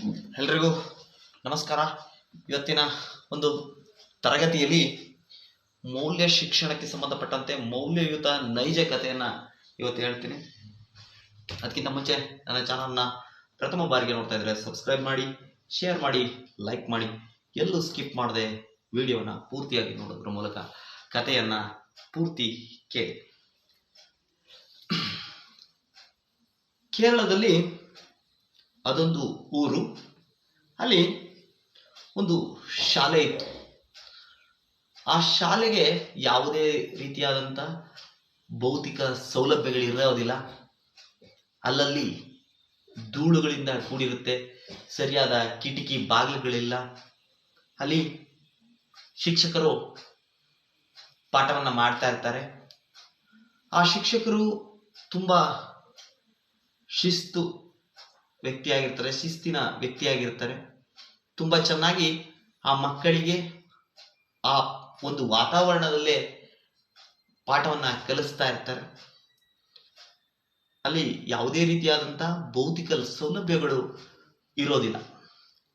ಎಲ್ರಿಗೂ ನಮಸ್ಕಾರ. ಇವತ್ತಿನ ಒಂದು ತರಗತಿಯಲ್ಲಿ ಮೌಲ್ಯ ಶಿಕ್ಷಣಕ್ಕೆ ಸಂಬಂಧಪಟ್ಟಂತೆ ಮೌಲ್ಯಯುತ ನೈಜ ಕಥೆಯನ್ನ ಇವತ್ತು ಹೇಳ್ತೀನಿ. ಅದಕ್ಕಿಂತ ಮುಂಚೆ ನನ್ನ ಚಾನಲ್ನ ಪ್ರಥಮ ಬಾರಿಗೆ ನೋಡ್ತಾ ಇದ್ರೆ ಸಬ್ಸ್ಕ್ರೈಬ್ ಮಾಡಿ ಶೇರ್ ಮಾಡಿ ಲೈಕ್ ಮಾಡಿ. ಎಲ್ಲೂ ಸ್ಕಿಪ್ ಮಾಡದೆ ವಿಡಿಯೋನ ಪೂರ್ತಿಯಾಗಿ ನೋಡೋದ್ರ ಮೂಲಕ ಕಥೆಯನ್ನ ಪೂರ್ತಿ ಕೇಳಿ. ಕೇರಳದಲ್ಲಿ ಅದೊಂದು ಊರು. ಅಲ್ಲಿ ಒಂದು ಶಾಲೆ ಇತ್ತು. ಆ ಶಾಲೆಗೆ ಯಾವುದೇ ರೀತಿಯಾದಂಥ ಭೌತಿಕ ಸೌಲಭ್ಯಗಳಿರೋದಿಲ್ಲ. ಅಲ್ಲಲ್ಲಿ ಧೂಳುಗಳಿಂದ ಕೂಡಿರುತ್ತೆ. ಸರಿಯಾದ ಕಿಟಕಿ ಬಾಗಿಲುಗಳಿಲ್ಲ. ಅಲ್ಲಿ ಶಿಕ್ಷಕರು ಪಾಠವನ್ನು ಮಾಡ್ತಾ ಇರ್ತಾರೆ. ಆ ಶಿಕ್ಷಕರು ತುಂಬಾ ಶಿಸ್ತು ವ್ಯಕ್ತಿಯಾಗಿರ್ತಾರೆ, ಶಿಸ್ತಿನ ವ್ಯಕ್ತಿಯಾಗಿರ್ತಾರೆ. ತುಂಬಾ ಚೆನ್ನಾಗಿ ಆ ಮಕ್ಕಳಿಗೆ ಆ ಒಂದು ವಾತಾವರಣದಲ್ಲೇ ಪಾಠವನ್ನ ಕಲಿಸ್ತಾ ಇರ್ತಾರೆ. ಅಲ್ಲಿ ಯಾವುದೇ ರೀತಿಯಾದಂತಹ ಭೌತಿಕ ಸೌಲಭ್ಯಗಳು ಇರೋದಿಲ್ಲ.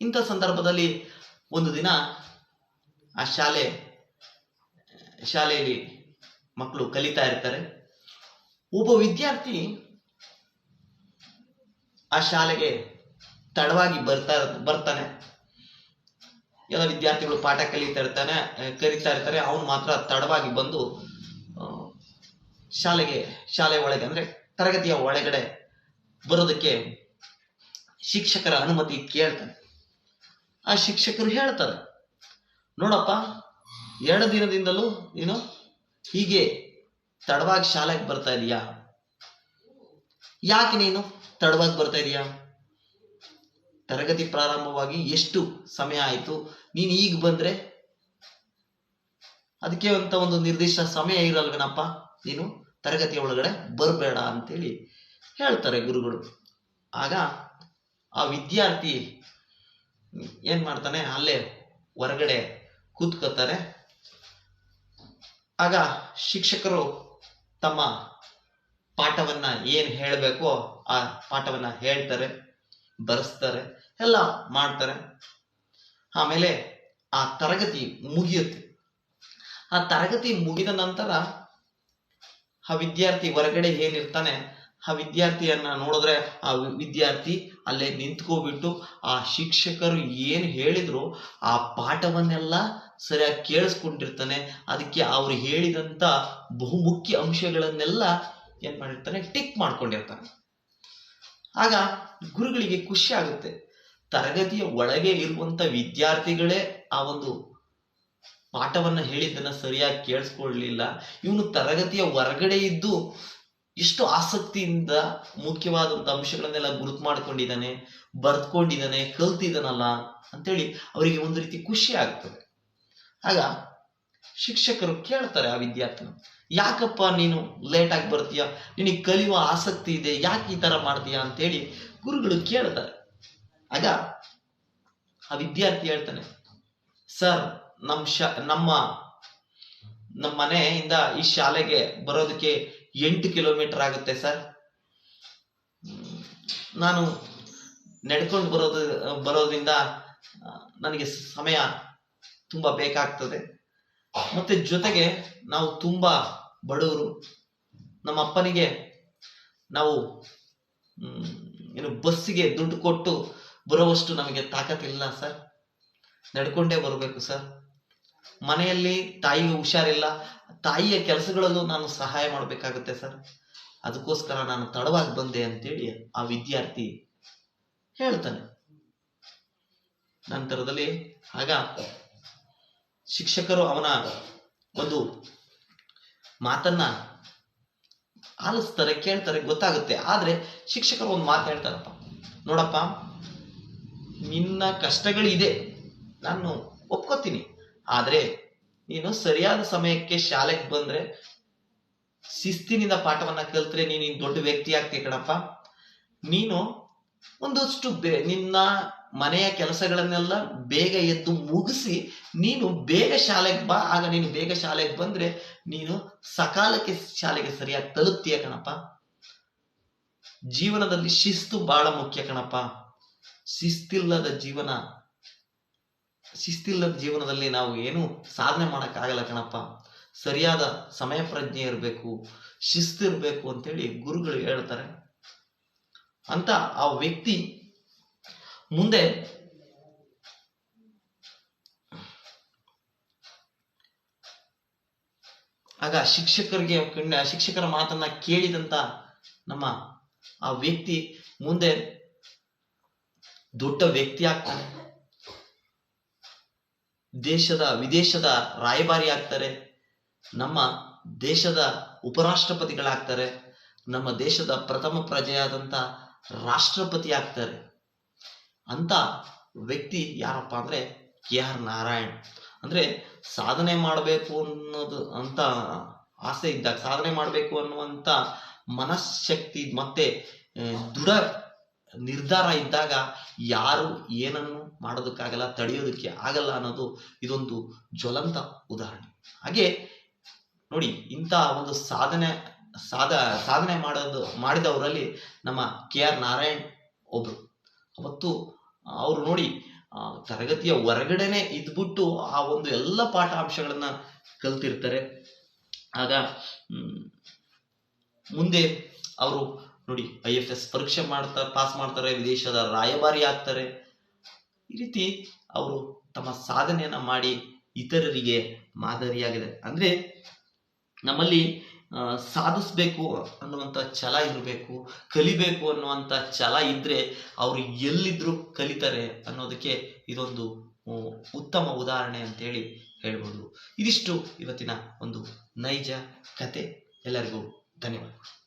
ಇಂಥ ಸಂದರ್ಭದಲ್ಲಿ ಒಂದು ದಿನ ಆ ಶಾಲೆ, ಶಾಲೆಯಲ್ಲಿ ಮಕ್ಕಳು ಕಲಿತಾ ಇರ್ತಾರೆ. ಒಬ್ಬ ವಿದ್ಯಾರ್ಥಿ ಆ ಶಾಲೆಗೆ ತಡವಾಗಿ ಬರ್ತಾ ಬರ್ತಾನೆ. ಎಲ್ಲ ವಿದ್ಯಾರ್ಥಿಗಳು ಪಾಠ ಕಲಿತಾ ಇರ್ತಾನೆ ಕರಿತಾ ಇರ್ತಾರೆ. ಅವನು ಮಾತ್ರ ತಡವಾಗಿ ಬಂದು ಶಾಲೆಗೆ, ಶಾಲೆ ಒಳಗೆ ಅಂದ್ರೆ ತರಗತಿಯ ಒಳಗಡೆ ಬರೋದಕ್ಕೆ ಶಿಕ್ಷಕರ ಅನುಮತಿ ಕೇಳ್ತಾನೆ. ಆ ಶಿಕ್ಷಕರು ಹೇಳ್ತಾರೆ, ನೋಡಪ್ಪ, ಎರಡು ದಿನದಿಂದಲೂ ನೀನು ಹೀಗೆ ತಡವಾಗಿ ಶಾಲೆಗೆ ಬರ್ತಾ ಇದೀಯಾ? ಯಾಕೆ ನೀನು? ತಡವಾಗಿ ಬರ್ತಾ ಇದೀಯಾ? ತರಗತಿ ಪ್ರಾರಂಭವಾಗಿ ಎಷ್ಟು ಸಮಯ ಆಯಿತು? ನೀನು ಈಗ ಬಂದ್ರೆ? ಅದಕ್ಕೆ ಅಂತ ಒಂದು ನಿರ್ದಿಷ್ಟ ಸಮಯ ಇರಲ್ವೇನಪ್ಪ ನೀನು ತರಗತಿಯ ಒಳಗಡೆ ಬರಬೇಡ ಅಂತೇಳಿ ಹೇಳ್ತಾರೆ ಗುರುಗಳು. ಆಗ ಆ ವಿದ್ಯಾರ್ಥಿ ಏನ್ ಮಾಡ್ತಾನೆ? ಅಲ್ಲೇ ಹೊರಗಡೆ ಕೂತ್ಕೋತಾರೆ ಆಗ ಶಿಕ್ಷಕರು ತಮ್ಮ ಪಾಠವನ್ನ ಏನ್ ಹೇಳಬೇಕು ಆ ಪಾಠವನ್ನ ಹೇಳ್ತಾರೆ, ಬರೆಸ್ತಾರೆ, ಎಲ್ಲ ಮಾಡ್ತಾರೆ. ಆಮೇಲೆ ಆ ತರಗತಿ ಮುಗಿಯುತ್ತೆ. ಆ ತರಗತಿ ಮುಗಿದ ನಂತರ ಆ ವಿದ್ಯಾರ್ಥಿ ಹೊರಗಡೆ ಏನಿರ್ತಾನೆ, ಆ ವಿದ್ಯಾರ್ಥಿಯನ್ನ ನೋಡಿದ್ರೆ ಆ ವಿದ್ಯಾರ್ಥಿ ಅಲ್ಲೇ ನಿಂತ್ಕೋಬಿಟ್ಟು ಆ ಶಿಕ್ಷಕರು ಏನ್ ಹೇಳಿದ್ರು ಆ ಪಾಠವನ್ನೆಲ್ಲ ಸರಿಯಾಗಿ ಕೇಳಿಸ್ಕೊಂಡಿರ್ತಾನೆ. ಅದಕ್ಕೆ ಅವ್ರು ಹೇಳಿದಂತ ಬಹುಮುಖ್ಯ ಅಂಶಗಳನ್ನೆಲ್ಲ ಏನ್ ಮಾಡಿರ್ತಾನೆ? ಟಿಕ್ ಮಾಡ್ಕೊಂಡಿರ್ತಾನೆ. ಆಗ ಗುರುಗಳಿಗೆ ಖುಷಿ ಆಗುತ್ತೆ. ತರಗತಿಯ ಒಳಗೆ ಇರುವಂತ ವಿದ್ಯಾರ್ಥಿಗಳೇ ಆ ಒಂದು ಪಾಠವನ್ನ ಹೇಳಿದ್ದನ್ನ ಸರಿಯಾಗಿ ಕೇಳಿಸ್ಕೊಳ್ಲಿಲ್ಲ ಇವನು ತರಗತಿಯ ಹೊರಗಡೆ ಇದ್ದು ಎಷ್ಟು ಆಸಕ್ತಿಯಿಂದ ಮುಖ್ಯವಾದಂತ ಅಂಶಗಳನ್ನೆಲ್ಲ ಗುರುತು ಮಾಡ್ಕೊಂಡಿದ್ದಾನೆ ಬರ್ತ್ಕೊಂಡಿದ್ದಾನೆ ಕಲ್ತಿದ್ದಾನಲ್ಲ ಅಂತೇಳಿ ಅವರಿಗೆ ಒಂದು ರೀತಿ ಖುಷಿ ಆಗ್ತದೆ. ಆಗ ಶಿಕ್ಷಕರು ಕೇಳ್ತಾರೆ ಆ ವಿದ್ಯಾರ್ಥಿನ ಯಾಕಪ್ಪ ನೀನು ಲೇಟಾಗಿ ಬರ್ತೀಯ? ನಿನಗೆ ಕಲಿಯುವ ಆಸಕ್ತಿ ಇದೆ, ಯಾಕೆ ಈ ಥರ ಮಾಡ್ತೀಯ ಅಂತೇಳಿ ಗುರುಗಳು ಕೇಳ್ತಾರೆ. ಆಗ ಆ ವಿದ್ಯಾರ್ಥಿ ಹೇಳ್ತಾನೆ, ಸರ್ ನಮ್ಮ ಶ, ನಮ್ಮ ನಮ್ಮ ಮನೆಯಿಂದ ಈ ಶಾಲೆಗೆ ಬರೋದಕ್ಕೆ ಎಂಟು ಕಿಲೋಮೀಟರ್ ಆಗುತ್ತೆ ಸರ್. ನಾನು ನಡ್ಕೊಂಡು ಬರೋದು, ಬರೋದ್ರಿಂದ ನನಗೆ ಸಮಯ ತುಂಬಾ ಬೇಕಾಗ್ತದೆ. ಮತ್ತೆ ಜೊತೆಗೆ ನಾವು ತುಂಬಾ ಬಡವರು. ನಮ್ಮ ಅಪ್ಪನಿಗೆ ನಾವು ಏನು ಬಸ್ಸಿಗೆ ದುಡ್ಡು ಕೊಟ್ಟು ಬರುವಷ್ಟು ನಮಗೆ ತಾಕತ್ತಿಲ್ಲ ಸರ್. ನಡ್ಕೊಂಡೇ ಬರಬೇಕು ಸರ್. ಮನೆಯಲ್ಲಿ ತಾಯಿಗೆ ಹುಷಾರಿಲ್ಲ. ತಾಯಿಯ ಕೆಲಸಗಳಲ್ಲೂ ನಾನು ಸಹಾಯ ಮಾಡಬೇಕಾಗುತ್ತೆ ಸರ್. ಅದಕ್ಕೋಸ್ಕರ ನಾನು ತಡವಾಗಿ ಬಂದೆ ಅಂತೇಳಿ ಆ ವಿದ್ಯಾರ್ಥಿ ಹೇಳ್ತಾನೆ. ನಂತರದಲ್ಲಿ ಆಗ ಶಿಕ್ಷಕರು ಅವನ ಒಂದು ಮಾತನ್ನ ಆಲಿಸ್ತಾರೆ, ಕೇಳ್ತಾರೆ, ಗೊತ್ತಾಗುತ್ತೆ. ಆದ್ರೆ ಶಿಕ್ಷಕರು ಒಂದು ಮಾತು ಹೇಳ್ತಾರಪ್ಪ. ನೋಡಪ್ಪ, ನಿನ್ನ ಕಷ್ಟಗಳಿದೆ. ನಾನು ಒಪ್ಕೋತೀನಿ. ಆದ್ರೆ ನೀನು ಸರಿಯಾದ ಸಮಯಕ್ಕೆ ಶಾಲೆಗೆ ಬಂದ್ರೆ ಶಿಸ್ತಿನಿಂದ ಪಾಠವನ್ನ ಕಲ್ತ್ರೆ ನೀನು ದೊಡ್ಡ ವ್ಯಕ್ತಿ ಆಗ್ತೀಯ ಕಣಪ್ಪ. ನೀನು ಒಂದಷ್ಟು ನಿನ್ನ ಮನೆಯ ಕೆಲಸಗಳನ್ನೆಲ್ಲ ಬೇಗ ಎದ್ದು ಮುಗಿಸಿ, ನೀನು ಬೇಗ ಶಾಲೆಗೆ ಬಾ. ಆಗ ನೀನು ಬೇಗ ಶಾಲೆಗೆ ಬಂದ್ರೆ ನೀನು ಸಕಾಲಕ್ಕೆ ಶಾಲೆಗೆ ಸರಿಯಾಗಿ ತಲುಪ್ತೀಯ ಕಣಪ್ಪ. ಜೀವನದಲ್ಲಿ ಶಿಸ್ತು ಬಹಳ ಮುಖ್ಯ ಕಣಪ್ಪ. ಶಿಸ್ತಿಲ್ಲದ ಜೀವನ, ಶಿಸ್ತಿಲ್ಲದ ಜೀವನದಲ್ಲಿ ನಾವು ಏನು ಸಾಧನೆ ಮಾಡೋಕ್ಕಾಗಲ್ಲ ಕಣಪ್ಪ. ಸರಿಯಾದ ಸಮಯ ಪ್ರಜ್ಞೆ ಇರಬೇಕು ಶಿಸ್ತಿರ್ಬೇಕು ಅಂತೇಳಿ ಗುರುಗಳು ಹೇಳ್ತಾರೆ. ಅಂತ ಆ ವ್ಯಕ್ತಿ ಮುಂದೆ ಆಗ ಶಿಕ್ಷಕರಿಗೆ ಶಿಕ್ಷಕರ ಮಾತನ್ನ ಕೇಳಿದಂತ ನಮ್ಮ ಆ ವ್ಯಕ್ತಿ ಮುಂದೆ ದೊಡ್ಡ ವ್ಯಕ್ತಿ ಆಗ್ತಾನೆ. ದೇಶದ, ವಿದೇಶದ ರಾಯಭಾರಿ ಆಗ್ತಾರೆ. ನಮ್ಮ ದೇಶದ ಉಪರಾಷ್ಟ್ರಪತಿಗಳಾಗ್ತಾರೆ. ನಮ್ಮ ದೇಶದ ಪ್ರಥಮ ಪ್ರಜೆಯಾದಂತ ರಾಷ್ಟ್ರಪತಿ ಆಗ್ತಾರೆ. ಅಂತ ವ್ಯಕ್ತಿ ಯಾರಪ್ಪ ಅಂದ್ರೆ ಕೆ ಆರ್ ನಾರಾಯಣ್. ಅಂದ್ರೆ ಸಾಧನೆ ಮಾಡಬೇಕು ಅನ್ನೋದು ಅಂತ ಆಸೆ ಇದ್ದಾಗ, ಸಾಧನೆ ಮಾಡಬೇಕು ಅನ್ನುವಂತ ಮನಃಶಕ್ತಿ ಮತ್ತೆ ದೃಢ ನಿರ್ಧಾರ ಇದ್ದಾಗ ಯಾರು ಏನನ್ನು ಮಾಡೋದಕ್ಕಾಗಲ್ಲ, ತಡೆಯೋದಕ್ಕೆ ಆಗಲ್ಲ ಅನ್ನೋದು ಇದೊಂದು ಜ್ವಲಂತ ಉದಾಹರಣೆ. ಹಾಗೆ ನೋಡಿ, ಇಂಥ ಒಂದು ಸಾಧನೆ, ಸಾಧ, ಸಾಧನೆ ಮಾಡೋದು, ಮಾಡಿದವರಲ್ಲಿ ನಮ್ಮ ಕೆ ಆರ್ ನಾರಾಯಣ್ ಒಬ್ರು. ಅವತ್ತು ಅವರು ನೋಡಿ ತರಗತಿಯ ಹೊರಗಡೆನೆ ಇದ್ಬಿಟ್ಟು ಆ ಒಂದು ಎಲ್ಲ ಪಾಠಾಂಶಗಳನ್ನ ಕಲ್ತಿರ್ತಾರೆ. ಆಗ ಮುಂದೆ ಅವರು ನೋಡಿ ಐ ಎಫ್ ಎಸ್ ಪರೀಕ್ಷೆ ಮಾಡ್ತಾರೆ ಪಾಸ್ ಮಾಡ್ತಾರೆ, ವಿದೇಶದ ರಾಯಭಾರಿ ಆಗ್ತಾರೆ. ಈ ರೀತಿ ಅವರು ತಮ್ಮ ಸಾಧನೆಯನ್ನ ಮಾಡಿ ಇತರರಿಗೆ ಮಾದರಿಯಾಗಿದೆ ಅಂದ್ರೆ ನಮ್ಮಲ್ಲಿ ಸಾಧಿಸ್ಬೇಕು ಅನ್ನುವಂಥ ಛಲ ಇರಬೇಕು, ಕಲಿಬೇಕು ಅನ್ನುವಂಥ ಛಲ ಇದ್ದರೆ ಅವರು ಎಲ್ಲಿದ್ರು ಕಲಿತಾರೆ ಅನ್ನೋದಕ್ಕೆ ಇದೊಂದು ಉತ್ತಮ ಉದಾಹರಣೆ ಅಂತೇಳಿ ಹೇಳ್ಬೋದು. ಇದಿಷ್ಟು ಇವತ್ತಿನ ಒಂದು ನೈಜ ಕತೆ. ಎಲ್ಲರಿಗೂ ಧನ್ಯವಾದ